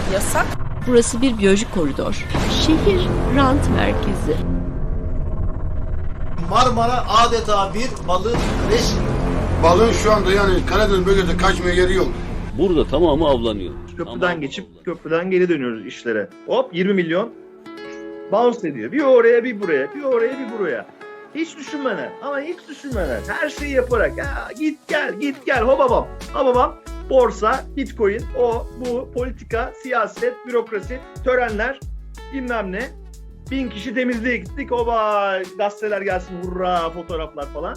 yıllardır yasak. Burası bir biyolojik koridor. Şehir rant merkezi. Marmara adeta bir balık kreş gibi. Balığın şu anda yani Karadeniz bölgesinde kaçmaya yeri yok. Burada tamamı avlanıyor. Köprüden Tamamı geçip avlanıyor. köprüden geri dönüyoruz işlere. Hop 20 milyon bounce ediyor. Bir oraya bir buraya, bir oraya bir buraya. Hiç düşünmeden ama hiç düşünmeden her şeyi yaparak ya git gel git gel hobabam hobabam borsa, bitcoin, o, bu, politika, siyaset, bürokrasi, törenler bilmem ne. Bin kişi temizliğe gittik. Oba gazeteler gelsin hurra fotoğraflar falan.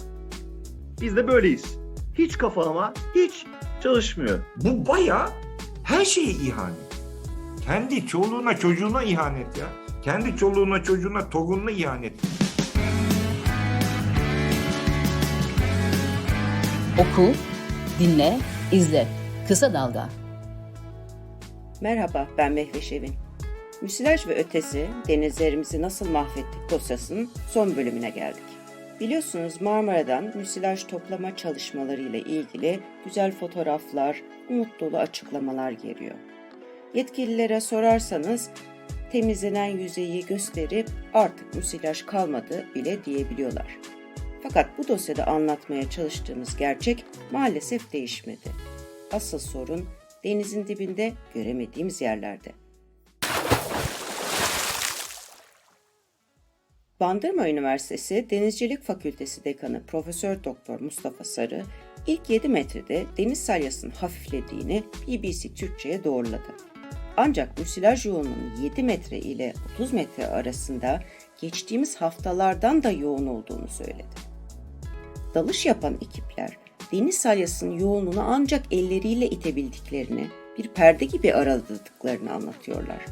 Biz de böyleyiz. Hiç kafama hiç çalışmıyor. Bu baya her şeye ihanet. Kendi çoluğuna çocuğuna ihanet ya. Kendi çoluğuna çocuğuna torununa ihanet. Oku, dinle, izle. Kısa Dalga. Merhaba, ben Mehveş Evin. Müsilaj ve ötesi denizlerimizi nasıl mahvettik dosyasının son bölümüne geldik. Biliyorsunuz Marmara'dan müsilaj toplama çalışmaları ile ilgili güzel fotoğraflar, umut dolu açıklamalar geliyor. Yetkililere sorarsanız temizlenen yüzeyi gösterip artık müsilaj kalmadı bile diyebiliyorlar. Fakat bu dosyada anlatmaya çalıştığımız gerçek maalesef değişmedi. Asıl sorun denizin dibinde göremediğimiz yerlerde. Bandırma Üniversitesi Denizcilik Fakültesi Dekanı Profesör Doktor Mustafa Sarı ilk 7 metrede deniz salyasının hafiflediğini BBC Türkçe'ye doğruladı. Ancak müsilaj yoğunluğunun 7 metre ile 30 metre arasında geçtiğimiz haftalardan da yoğun olduğunu söyledi. Dalış yapan ekipler deniz salyasının yoğunluğunu ancak elleriyle itebildiklerini, bir perde gibi araladıklarını anlatıyorlar.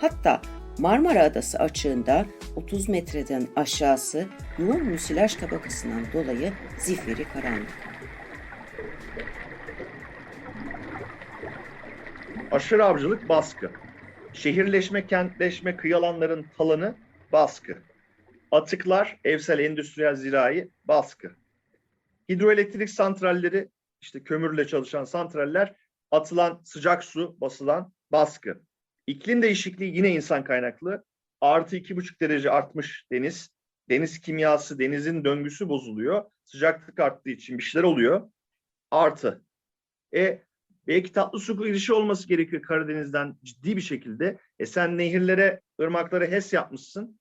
Hatta Marmara Adası açığında 30 metreden aşağısı yoğun müsilaj tabakasından dolayı zifiri karanlık. Aşırı avcılık baskı. Şehirleşme, kentleşme, kıyı alanların talanı baskı. Atıklar, evsel, endüstriyel, zirai baskı. Hidroelektrik santralleri, işte kömürle çalışan santraller, atılan sıcak su, basılan baskı. İklim değişikliği yine insan kaynaklı. Artı iki buçuk derece artmış deniz. Deniz kimyası, denizin döngüsü bozuluyor. Sıcaklık arttığı için bir şeyler oluyor. Artı. E belki tatlı su girişi olması gerekiyor Karadeniz'den ciddi bir şekilde. E sen nehirlere, ırmaklara HES yapmışsın.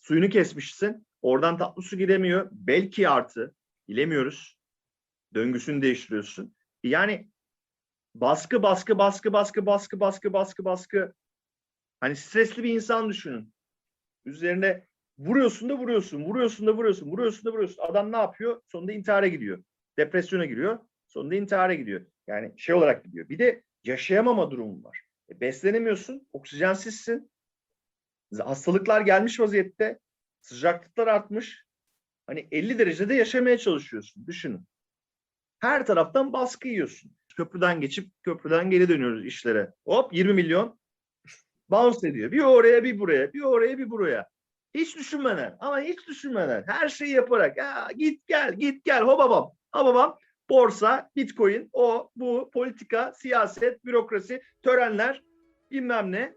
Suyunu kesmişsin. Oradan tatlı su giremiyor. Belki artı. Bilemiyoruz. Döngüsünü değiştiriyorsun. Yani baskı, baskı, baskı, baskı, baskı, baskı, baskı, baskı. Hani stresli bir insan düşünün. Üzerine vuruyorsun da vuruyorsun, vuruyorsun da vuruyorsun, vuruyorsun da vuruyorsun. Adam ne yapıyor? Sonunda intihara gidiyor. Depresyona giriyor. Sonunda intihara gidiyor. Yani şey olarak gidiyor. Bir de yaşayamama durumu var. E, beslenemiyorsun, oksijensizsin. Hastalıklar gelmiş vaziyette. Sıcaklıklar artmış. Hani 50 derecede yaşamaya çalışıyorsun. Düşünün. Her taraftan baskı yiyorsun. Köprüden geçip köprüden geri dönüyoruz işlere. Hop 20 milyon bounce ediyor. Bir oraya bir buraya, bir oraya bir buraya. Hiç düşünmeden ama hiç düşünmeden her şeyi yaparak ya git gel git gel hobabam hobabam borsa, bitcoin, o, bu, politika, siyaset, bürokrasi, törenler, bilmem ne.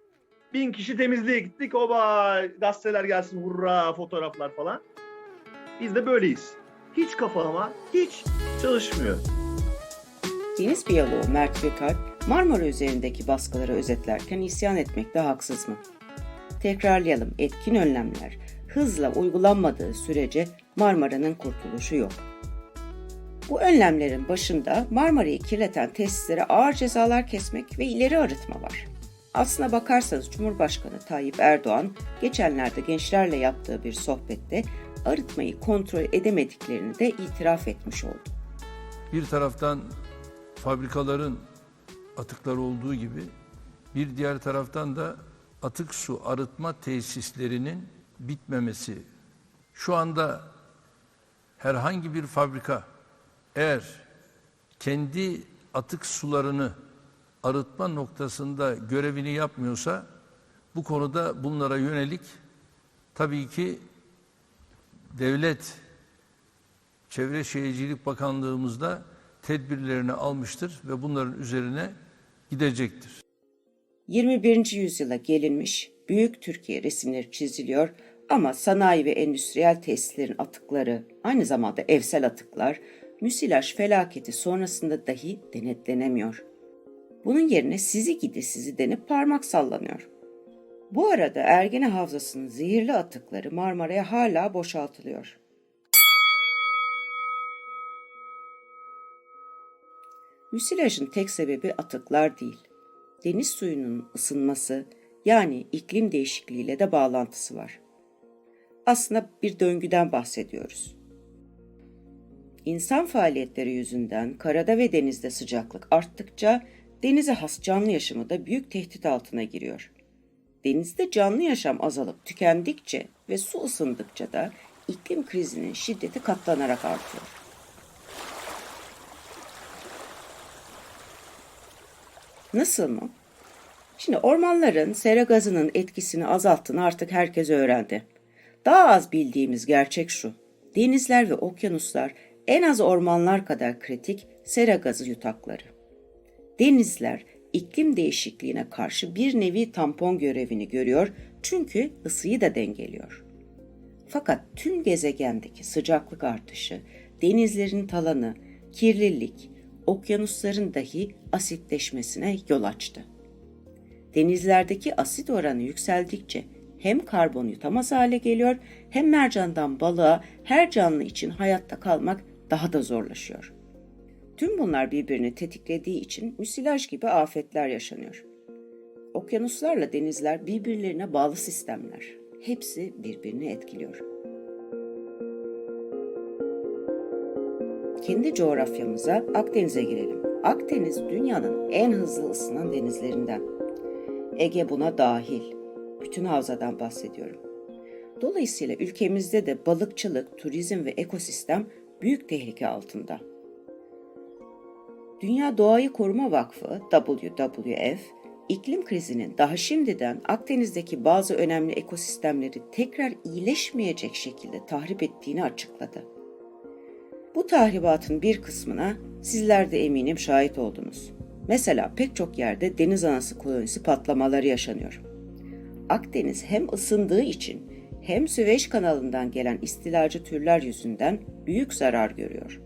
Bin kişi temizliğe gittik. Oba gazeteler gelsin hurra fotoğraflar falan. Biz de böyleyiz. Hiç kafama hiç çalışmıyor. Deniz biyoloğu Mert Gökalp, Marmara üzerindeki baskıları özetlerken isyan etmekte haksız mı? Tekrarlayalım, etkin önlemler hızla uygulanmadığı sürece Marmara'nın kurtuluşu yok. Bu önlemlerin başında Marmara'yı kirleten tesislere ağır cezalar kesmek ve ileri arıtma var. Aslına bakarsanız Cumhurbaşkanı Tayyip Erdoğan geçenlerde gençlerle yaptığı bir sohbette arıtmayı kontrol edemediklerini de itiraf etmiş oldu. Bir taraftan fabrikaların atıkları olduğu gibi bir diğer taraftan da atık su arıtma tesislerinin bitmemesi. Şu anda herhangi bir fabrika eğer kendi atık sularını arıtma noktasında görevini yapmıyorsa bu konuda bunlara yönelik tabii ki devlet Çevre Şehircilik Bakanlığımızda tedbirlerini almıştır ve bunların üzerine gidecektir. 21. yüzyıla gelinmiş büyük Türkiye resimleri çiziliyor ama sanayi ve endüstriyel tesislerin atıkları, aynı zamanda evsel atıklar, müsilaj felaketi sonrasında dahi denetlenemiyor. Bunun yerine sizi gidi sizi denip parmak sallanıyor. Bu arada Ergene Havzası'nın zehirli atıkları Marmara'ya hala boşaltılıyor. Müsilajın tek sebebi atıklar değil. Deniz suyunun ısınması yani iklim değişikliğiyle de bağlantısı var. Aslında bir döngüden bahsediyoruz. İnsan faaliyetleri yüzünden karada ve denizde sıcaklık arttıkça denize has canlı yaşamı da büyük tehdit altına giriyor. Denizde canlı yaşam azalıp tükendikçe ve su ısındıkça da iklim krizinin şiddeti katlanarak artıyor. Nasıl mı? Şimdi ormanların sera gazının etkisini azalttığını artık herkes öğrendi. Daha az bildiğimiz gerçek şu. Denizler ve okyanuslar en az ormanlar kadar kritik sera gazı yutakları. Denizler iklim değişikliğine karşı bir nevi tampon görevini görüyor çünkü ısıyı da dengeliyor. Fakat tüm gezegendeki sıcaklık artışı, denizlerin talanı, kirlilik, okyanusların dahi asitleşmesine yol açtı. Denizlerdeki asit oranı yükseldikçe hem karbon yutamaz hale geliyor hem mercandan balığa her canlı için hayatta kalmak daha da zorlaşıyor. Tüm bunlar birbirini tetiklediği için müsilaj gibi afetler yaşanıyor. Okyanuslarla denizler birbirlerine bağlı sistemler. Hepsi birbirini etkiliyor. Kendi coğrafyamıza Akdeniz'e girelim. Akdeniz dünyanın en hızlı ısınan denizlerinden. Ege buna dahil. Bütün havzadan bahsediyorum. Dolayısıyla ülkemizde de balıkçılık, turizm ve ekosistem büyük tehlike altında. Dünya Doğayı Koruma Vakfı WWF, iklim krizinin daha şimdiden Akdeniz'deki bazı önemli ekosistemleri tekrar iyileşmeyecek şekilde tahrip ettiğini açıkladı. Bu tahribatın bir kısmına sizler de eminim şahit oldunuz. Mesela pek çok yerde deniz anası kolonisi patlamaları yaşanıyor. Akdeniz hem ısındığı için hem Süveyş kanalından gelen istilacı türler yüzünden büyük zarar görüyor.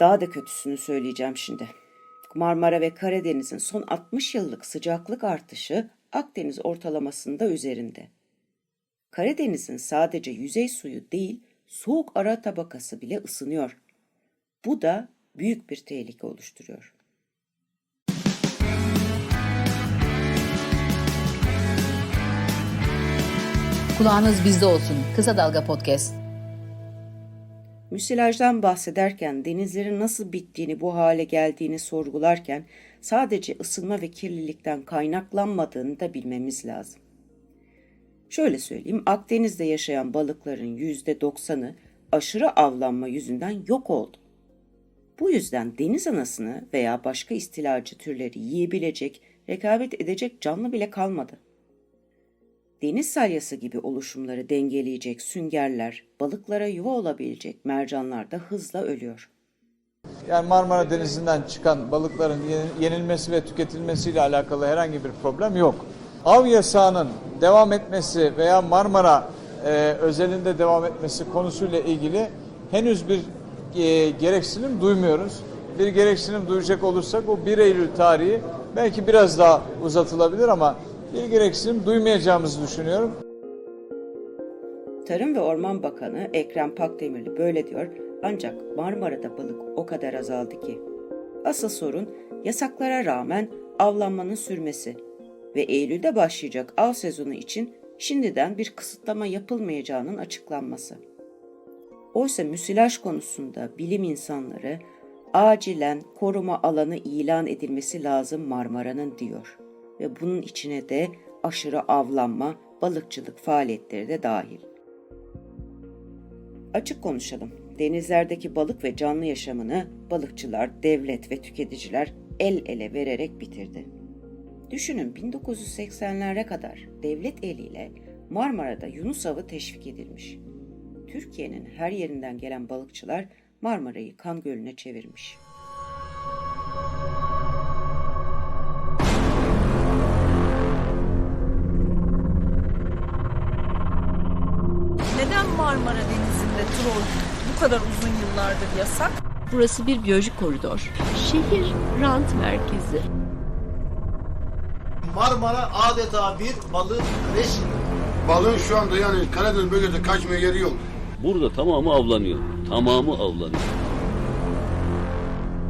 Daha da kötüsünü söyleyeceğim şimdi. Marmara ve Karadeniz'in son 60 yıllık sıcaklık artışı Akdeniz ortalamasında üzerinde. Karadeniz'in sadece yüzey suyu değil, soğuk ara tabakası bile ısınıyor. Bu da büyük bir tehlike oluşturuyor. Kulağınız bizde olsun. Kısa Dalga Podcast. Müsilajdan bahsederken denizlerin nasıl bittiğini bu hale geldiğini sorgularken sadece ısınma ve kirlilikten kaynaklanmadığını da bilmemiz lazım. Şöyle söyleyeyim, Akdeniz'de yaşayan balıkların yüzde doksanı aşırı avlanma yüzünden yok oldu. Bu yüzden deniz anasını veya başka istilacı türleri yiyebilecek, rekabet edecek canlı bile kalmadı. Deniz salyası gibi oluşumları dengeleyecek süngerler, balıklara yuva olabilecek mercanlar da hızla ölüyor. Yani Marmara Denizi'nden çıkan balıkların yenilmesi ve tüketilmesiyle alakalı herhangi bir problem yok. Av yasağının devam etmesi veya Marmara e, özelinde devam etmesi konusuyla ilgili henüz bir e, gereksinim duymuyoruz. Bir gereksinim duyacak olursak o 1 Eylül tarihi belki biraz daha uzatılabilir ama bir gereksinim duymayacağımızı düşünüyorum. Tarım ve Orman Bakanı Ekrem Pakdemirli böyle diyor ancak Marmara'da balık o kadar azaldı ki. Asıl sorun yasaklara rağmen avlanmanın sürmesi ve Eylül'de başlayacak av sezonu için şimdiden bir kısıtlama yapılmayacağının açıklanması. Oysa müsilaj konusunda bilim insanları acilen koruma alanı ilan edilmesi lazım Marmara'nın diyor ve bunun içine de aşırı avlanma, balıkçılık faaliyetleri de dahil. Açık konuşalım. Denizlerdeki balık ve canlı yaşamını balıkçılar, devlet ve tüketiciler el ele vererek bitirdi. Düşünün 1980'lere kadar devlet eliyle Marmara'da Yunus avı teşvik edilmiş. Türkiye'nin her yerinden gelen balıkçılar Marmara'yı kan gölüne çevirmiş. Zor bu kadar uzun yıllardır yasak? Burası bir biyolojik koridor. Şehir rant merkezi. Marmara adeta bir balık kreş gibi. Balığın şu anda yani Karadeniz bölgesinde kaçmaya yeri yok. Burada tamamı avlanıyor. Tamamı avlanıyor.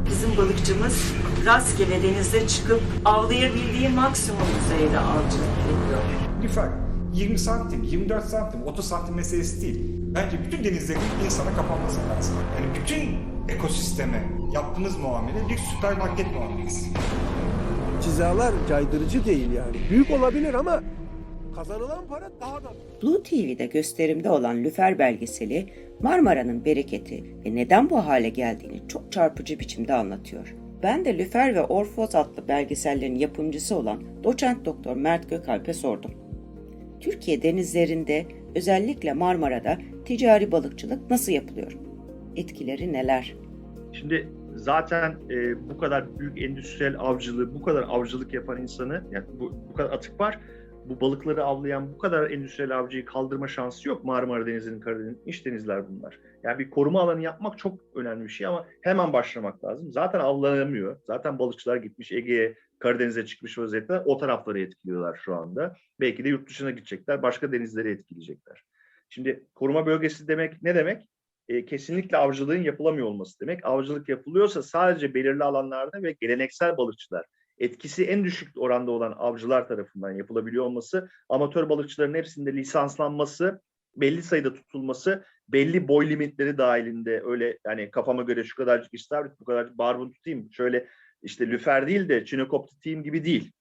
Bizim balıkçımız rastgele denize çıkıp avlayabildiği maksimum düzeyde avcılık ediyor. Lüfer 20 santim, 24 santim, 30 santim meselesi değil. Bence bütün denizlerin insana kapanması lazım. Yani bütün ekosisteme yaptığınız muamele bir süpermarket muamelesi. Cizalar caydırıcı değil yani. Büyük olabilir ama kazanılan para daha da Blue TV'de gösterimde olan Lüfer belgeseli Marmara'nın bereketi ve neden bu hale geldiğini çok çarpıcı biçimde anlatıyor. Ben de Lüfer ve Orfoz adlı belgesellerin yapımcısı olan doçent doktor Mert Gökalp'e sordum. Türkiye denizlerinde özellikle Marmara'da ticari balıkçılık nasıl yapılıyor? Etkileri neler? Şimdi zaten e, bu kadar büyük endüstriyel avcılığı, bu kadar avcılık yapan insanı, yani bu, bu kadar atık var. Bu balıkları avlayan bu kadar endüstriyel avcıyı kaldırma şansı yok Marmara Denizi'nin, Karadeniz'in, iç denizler bunlar. Yani bir koruma alanı yapmak çok önemli bir şey ama hemen başlamak lazım. Zaten avlanamıyor. Zaten balıkçılar gitmiş Ege'ye, Karadeniz'e çıkmış vaziyette o tarafları etkiliyorlar şu anda. Belki de yurt dışına gidecekler, başka denizleri etkileyecekler. Şimdi koruma bölgesi demek ne demek? e, kesinlikle avcılığın yapılamıyor olması demek. Avcılık yapılıyorsa sadece belirli alanlarda ve geleneksel balıkçılar, etkisi en düşük oranda olan avcılar tarafından yapılabiliyor olması, amatör balıkçıların hepsinde lisanslanması, belli sayıda tutulması, belli boy limitleri dahilinde öyle yani kafama göre şu kadarcık istavrit, bu kadarcık barbun tutayım, şöyle işte lüfer değil de çinokop tutayım gibi değil.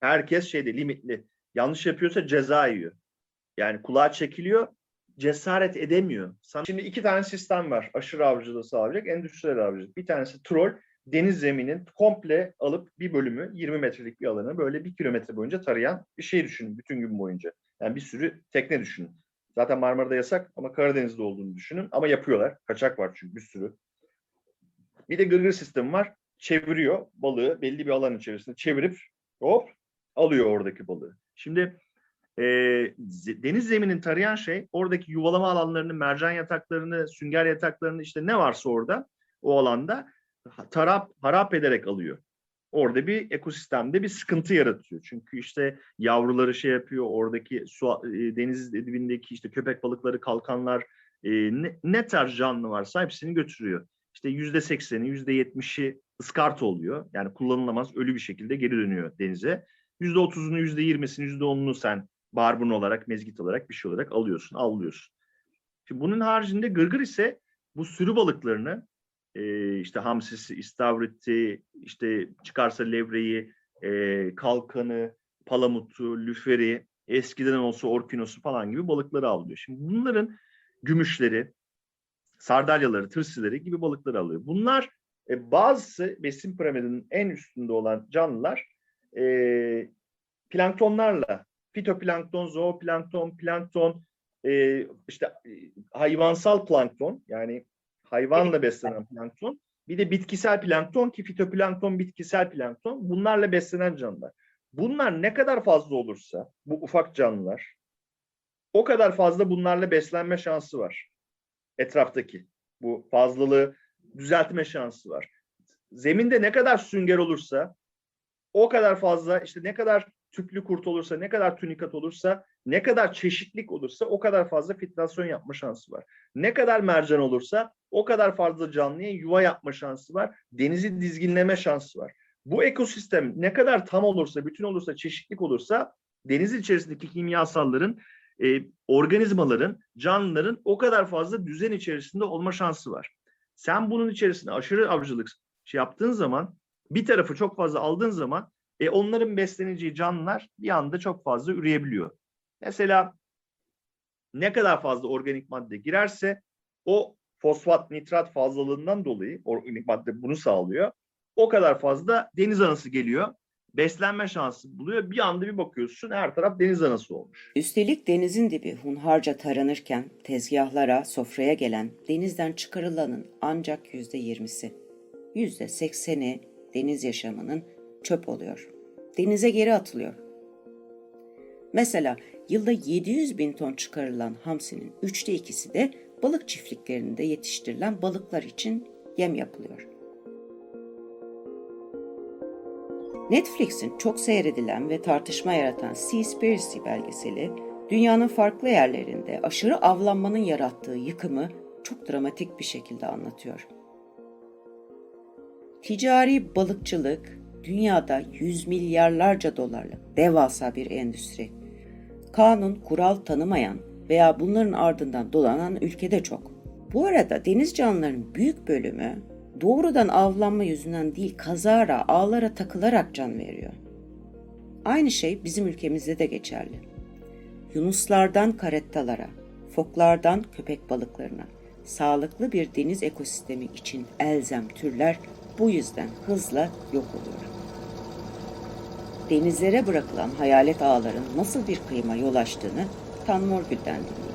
Herkes şeyde limitli. Yanlış yapıyorsa ceza yiyor. Yani kulağa çekiliyor, cesaret edemiyor. Şimdi iki tane sistem var. Aşırı avcılığı sağlayacak, endüstriyel avcılık. Bir tanesi troll, deniz zeminin komple alıp bir bölümü 20 metrelik bir alanı böyle bir kilometre boyunca tarayan bir şey düşünün bütün gün boyunca. Yani bir sürü tekne düşünün. Zaten Marmara'da yasak ama Karadeniz'de olduğunu düşünün. Ama yapıyorlar. Kaçak var çünkü bir sürü. Bir de gırgır sistemi var. Çeviriyor balığı belli bir alan içerisinde çevirip hop alıyor oradaki balığı. Şimdi e, deniz zeminin tarayan şey oradaki yuvalama alanlarını, mercan yataklarını, sünger yataklarını işte ne varsa orada o alanda tarap harap ederek alıyor. Orada bir ekosistemde bir sıkıntı yaratıyor. Çünkü işte yavruları şey yapıyor, oradaki su e, deniz dibindeki işte köpek balıkları, kalkanlar e, ne, ne tarz canlı varsa hepsini götürüyor. İşte yüzde sekseni, yüzde yetmişi ıskart oluyor. Yani kullanılamaz, ölü bir şekilde geri dönüyor denize. Yüzde otuzunu, yüzde yirmisini, yüzde onunu sen barbun olarak, mezgit olarak bir şey olarak alıyorsun, avlıyorsun. Şimdi bunun haricinde gırgır ise bu sürü balıklarını e, işte hamsisi, istavriti, işte çıkarsa levreyi, e, kalkanı, palamutu, lüferi, eskiden olsa orkinosu falan gibi balıkları avlıyor. Şimdi bunların gümüşleri, sardalyaları, tırsileri gibi balıkları alıyor. Bunlar e, bazısı besin piramidinin en üstünde olan canlılar e, planktonlarla fitoplankton, zooplankton, plankton, e, işte e, hayvansal plankton yani hayvanla beslenen plankton, bir de bitkisel plankton ki fitoplankton, bitkisel plankton bunlarla beslenen canlılar. Bunlar ne kadar fazla olursa bu ufak canlılar o kadar fazla bunlarla beslenme şansı var. Etraftaki bu fazlalığı düzeltme şansı var. Zeminde ne kadar sünger olursa o kadar fazla işte ne kadar tüplü kurt olursa, ne kadar tunikat olursa, ne kadar çeşitlik olursa o kadar fazla filtrasyon yapma şansı var. Ne kadar mercan olursa o kadar fazla canlıya yuva yapma şansı var. Denizi dizginleme şansı var. Bu ekosistem ne kadar tam olursa, bütün olursa, çeşitlik olursa deniz içerisindeki kimyasalların, e, organizmaların, canlıların o kadar fazla düzen içerisinde olma şansı var. Sen bunun içerisinde aşırı avcılık şey yaptığın zaman, bir tarafı çok fazla aldığın zaman e, onların besleneceği canlılar bir anda çok fazla üreyebiliyor. Mesela ne kadar fazla organik madde girerse o fosfat nitrat fazlalığından dolayı organik madde bunu sağlıyor. O kadar fazla deniz anası geliyor. Beslenme şansı buluyor. Bir anda bir bakıyorsun her taraf deniz anası olmuş. Üstelik denizin dibi hunharca taranırken tezgahlara, sofraya gelen denizden çıkarılanın ancak yüzde yirmisi. Yüzde sekseni deniz yaşamının çöp oluyor. Denize geri atılıyor. Mesela yılda 700 bin ton çıkarılan hamsinin üçte ikisi de balık çiftliklerinde yetiştirilen balıklar için yem yapılıyor. Netflix'in çok seyredilen ve tartışma yaratan Seaspiracy belgeseli, dünyanın farklı yerlerinde aşırı avlanmanın yarattığı yıkımı çok dramatik bir şekilde anlatıyor. Ticari balıkçılık dünyada yüz milyarlarca dolarlık devasa bir endüstri. Kanun, kural tanımayan veya bunların ardından dolanan ülkede çok. Bu arada deniz canlılarının büyük bölümü doğrudan avlanma yüzünden değil kazara, ağlara takılarak can veriyor. Aynı şey bizim ülkemizde de geçerli. Yunuslardan karettalara, foklardan köpek balıklarına, sağlıklı bir deniz ekosistemi için elzem türler bu yüzden hızla yok oluyor. Denizlere bırakılan hayalet ağların nasıl bir kıyıma yol açtığını Tan Morgül'den dinleyin.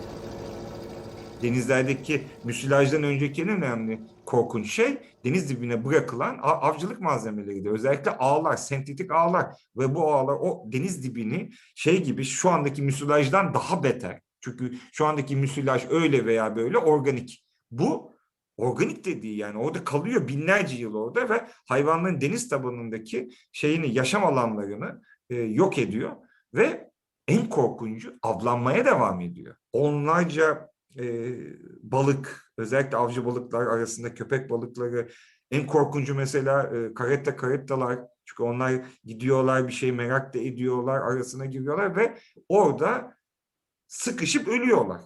Denizlerdeki müsilajdan önceki en önemli korkunç şey deniz dibine bırakılan av- avcılık malzemeleriydi. Özellikle ağlar, sentetik ağlar ve bu ağlar o deniz dibini şey gibi şu andaki müsilajdan daha beter. Çünkü şu andaki müsilaj öyle veya böyle organik. Bu organik dediği yani orada kalıyor binlerce yıl orada ve hayvanların deniz tabanındaki şeyini yaşam alanlarını e, yok ediyor ve en korkuncu avlanmaya devam ediyor. Onlarca e, balık, özellikle avcı balıklar arasında köpek balıkları, en korkuncu mesela e, karetta karettalar. Çünkü onlar gidiyorlar bir şey merak da ediyorlar, arasına giriyorlar ve orada sıkışıp ölüyorlar.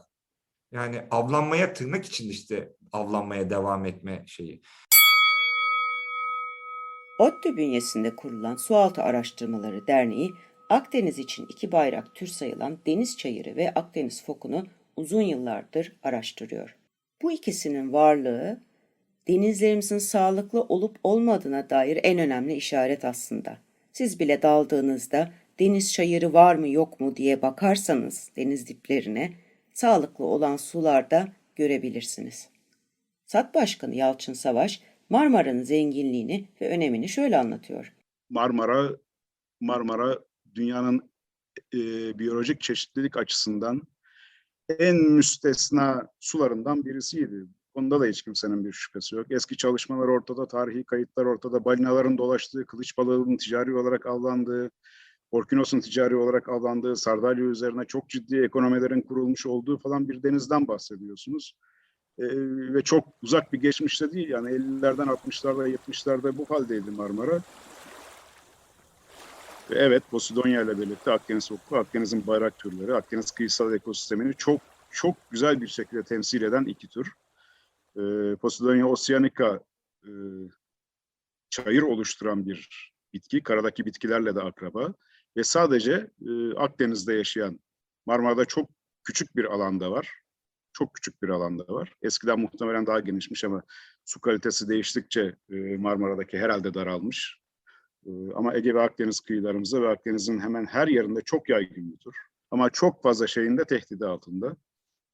Yani avlanmaya tırnak için işte avlanmaya devam etme şeyi. ODTÜ bünyesinde kurulan Sualtı Araştırmaları Derneği, Akdeniz için iki bayrak tür sayılan deniz çayırı ve Akdeniz fokunu uzun yıllardır araştırıyor. Bu ikisinin varlığı denizlerimizin sağlıklı olup olmadığına dair en önemli işaret aslında. Siz bile daldığınızda deniz çayırı var mı yok mu diye bakarsanız deniz diplerine sağlıklı olan sularda görebilirsiniz. SAT Başkanı Yalçın Savaş Marmara'nın zenginliğini ve önemini şöyle anlatıyor. Marmara Marmara dünyanın e, biyolojik çeşitlilik açısından en müstesna sularından birisiydi. Bunda da hiç kimsenin bir şüphesi yok. Eski çalışmalar ortada, tarihi kayıtlar ortada, balinaların dolaştığı, kılıç balığının ticari olarak avlandığı, orkinosun ticari olarak avlandığı, sardalya üzerine çok ciddi ekonomilerin kurulmuş olduğu falan bir denizden bahsediyorsunuz. Ee, ve çok uzak bir geçmişte değil yani 50'lerden 60'larda 70'lerde bu haldeydi Marmara. Ve evet Posidonya ile birlikte Akdeniz Okulu, Akdeniz'in bayrak türleri, Akdeniz kıyısal ekosistemini çok çok güzel bir şekilde temsil eden iki tür. Ee, Posidonia oceanica e, çayır oluşturan bir bitki, karadaki bitkilerle de akraba ve sadece e, Akdeniz'de yaşayan Marmara'da çok küçük bir alanda var. Çok küçük bir alanda var. Eskiden muhtemelen daha genişmiş ama su kalitesi değiştikçe e, Marmara'daki herhalde daralmış. E, ama Ege ve Akdeniz kıyılarımızda ve Akdeniz'in hemen her yerinde çok yaygın bir. Ama çok fazla şeyin de tehdidi altında.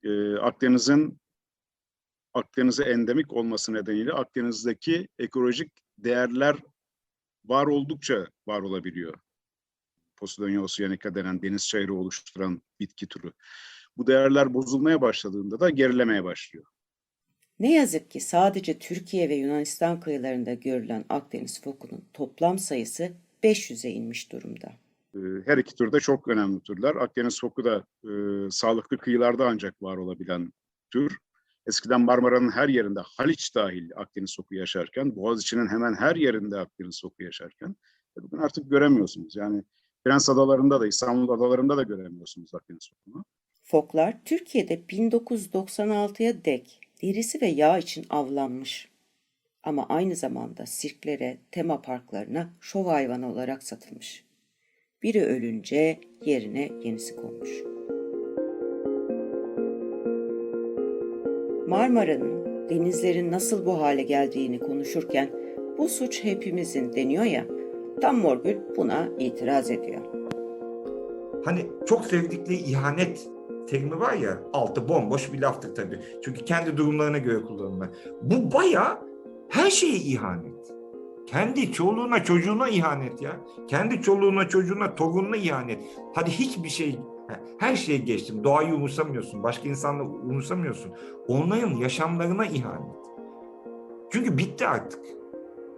E, Akdeniz'in Akdeniz'e endemik olması nedeniyle Akdeniz'deki ekolojik değerler var oldukça var olabiliyor. Posidonia oceanica denen deniz çayırı oluşturan bitki türü. Bu değerler bozulmaya başladığında da gerilemeye başlıyor. Ne yazık ki sadece Türkiye ve Yunanistan kıyılarında görülen Akdeniz fokunun toplam sayısı 500'e inmiş durumda. Ee, Her iki tür de çok önemli türler. Akdeniz foku da e, sağlıklı kıyılarda ancak var olabilen tür. Eskiden Marmara'nın her yerinde Haliç dahil Akdeniz foku yaşarken, Boğaziçi'nin hemen her yerinde Akdeniz foku yaşarken e, bugün artık göremiyorsunuz. Yani Prens Adaları'nda da İstanbul Adaları'nda da göremiyorsunuz Akdeniz fokunu. Foklar Türkiye'de 1996'ya dek derisi ve yağ için avlanmış. Ama aynı zamanda sirklere, tema parklarına şov hayvanı olarak satılmış. Biri ölünce yerine yenisi konmuş. Marmara'nın denizlerin nasıl bu hale geldiğini konuşurken bu suç hepimizin deniyor ya, Tam Morgül buna itiraz ediyor. Hani çok sevdikleri ihanet terimi var ya altı bomboş bir laftır tabii. Çünkü kendi durumlarına göre kullanılır. Bu baya her şeye ihanet. Kendi çoluğuna çocuğuna ihanet ya. Kendi çoluğuna çocuğuna torununa ihanet. Hadi hiçbir şey Her şeye geçtim. Doğayı umursamıyorsun. Başka insanları umursamıyorsun. Onların yaşamlarına ihanet. Çünkü bitti artık.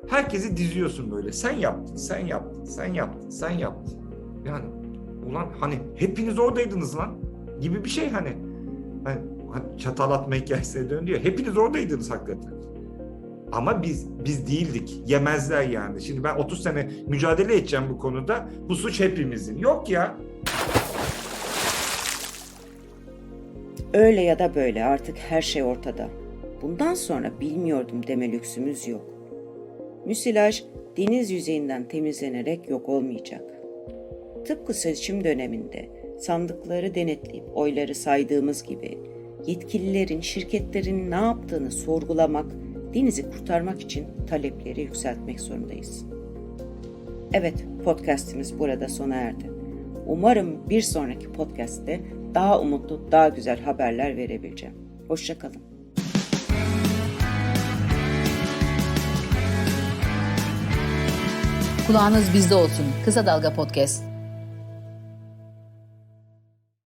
Herkesi diziyorsun böyle. Sen yaptın, sen yaptın, sen yaptın, sen yaptın. Yani ulan hani hepiniz oradaydınız lan gibi bir şey hani. Hani, çatal atma hikayesine dönüyor. Hepiniz oradaydınız hakikaten. Ama biz biz değildik. Yemezler yani. Şimdi ben 30 sene mücadele edeceğim bu konuda. Bu suç hepimizin. Yok ya. Öyle ya da böyle artık her şey ortada. Bundan sonra bilmiyordum deme lüksümüz yok. Müsilaj deniz yüzeyinden temizlenerek yok olmayacak. Tıpkı seçim döneminde sandıkları denetleyip oyları saydığımız gibi yetkililerin şirketlerin ne yaptığını sorgulamak, denizi kurtarmak için talepleri yükseltmek zorundayız. Evet, podcast'imiz burada sona erdi. Umarım bir sonraki podcast'te daha umutlu, daha güzel haberler verebileceğim. Hoşçakalın. Kulağınız bizde olsun. Kısa Dalga Podcast.